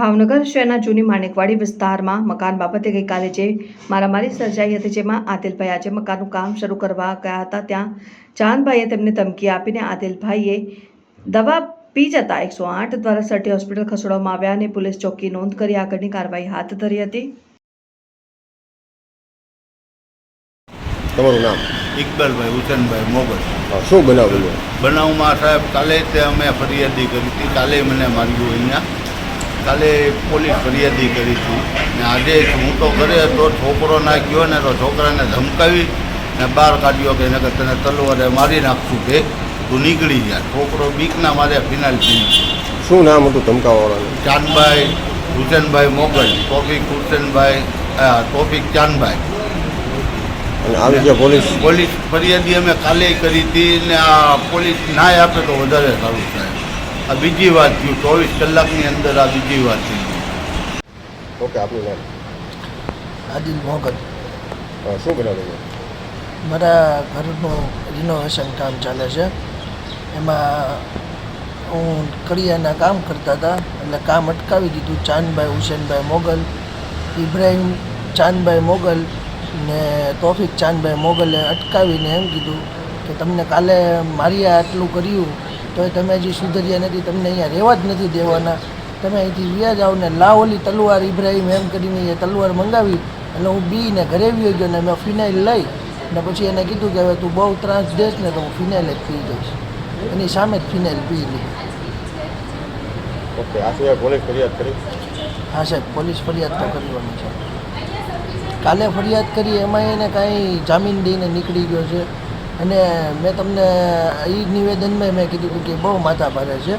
ભાવનગર શહેરના જૂની માણેકવાડી વિસ્તારમાં મકાન બાબતે ગઈકાલે જે મારામારી સર્જાઈ હતી જેમાં આદિલભાઈ આજે મકાનનું કામ શરૂ કરવા ગયા હતા. ત્યાં ચાંદભાઈએ તેમને ધમકી આપીને આદિલભાઈએ દવા પી જતા એકસો આઠ દ્વારા સર્ટી હોસ્પિટલ ખસેડવામાં આવ્યા અને પોલીસ ચોકી નોંધ કરી આગળની કાર્યવાહી હાથ ધરી હતી. તમારું નામ? ઇકબાલભાઈ હુસેનભાઈ મોગલ. શું બનાવ બનાવમાં સાહેબ કાલે તે અમે ફરિયાદી કરી હતી. કાલે મને માર્યું અહીંયા. કાલે પોલીસ ફરિયાદી કરી હતી. ને આજે હું તો ઘરે હતો છોકરો નાખ્યો ને તો છોકરાને ધમકાવી ને બહાર કાઢ્યો કે એને તને તલવારે મારી નાખશું કે તું નીકળી જા. છોકરો બીકના મારે ફિનાઇલ પી શું નામ હતું ધમકાવાળાનું ચાંદભાઈ હુસેનભાઈ મોગલ ટોપિક હુસેનભાઈ હા, તોફિક ચાંદભાઈ. અને આવી ગયા પોલીસ? પોલીસ ફરિયાદી અમે કાલે કરી હતી ને આ પોલીસ ના આપે તો વધારે સારું થાય. આ બીજી વાત થયું ચોવીસ કલાકની અંદર આ બીજી વાત થઈ ઓકે આપનું નામ? આદિલ મોગલ હા, શું બનાવ બન્યો મારા ઘરનું રિનોવેશન કામ ચાલે છે. એમાં હું કડિયાના કામ કરતા હતા એટલે કામ અટકાવી દીધું ચાંદભાઈ હુસેનભાઈ મોગલ ઇબ્રાહિમ ચાંદભાઈ મોગલ ને તોફિક ચાંદભાઈ મોગલે અટકાવીને એમ કીધું કે તમને કાલે મારી આટલું કર્યું તો તમે હજી સુધર્યા નથી તમને અહીંયા રહેવા જ નથી દેવાના. તમે અહીંથી વ્યા જાઓ ને લાવ ઓલી તલવાર ઇબ્રાહીમ એમ કરીને એ તલવાર મંગાવી એટલે હું બીને ઘરે વ્યો ગયો ને મેં ફિનાઇલ લઈ ને પછી એને કીધું કે હવે તું બહુ ત્રાસ દેશ ને તો હું ફિનાઇલ જ પી જઈશ. એની સામે જ ફિનાઇલ પી લીધી ઓકે આ સિવાય પોલીસ ફરિયાદ કરી? હા સાહેબ પોલીસ ફરિયાદ તો કરવાની છે. કાલે ફરિયાદ કરી એમાં એને કાંઈ જામીન દઈને નીકળી ગયો છે. અને મેં તમને એ નિવેદનમાં મેં કીધું હતું કે બહુ માથા ભારે છે.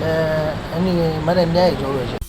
ને એની મારે ન્યાય જોવે છે.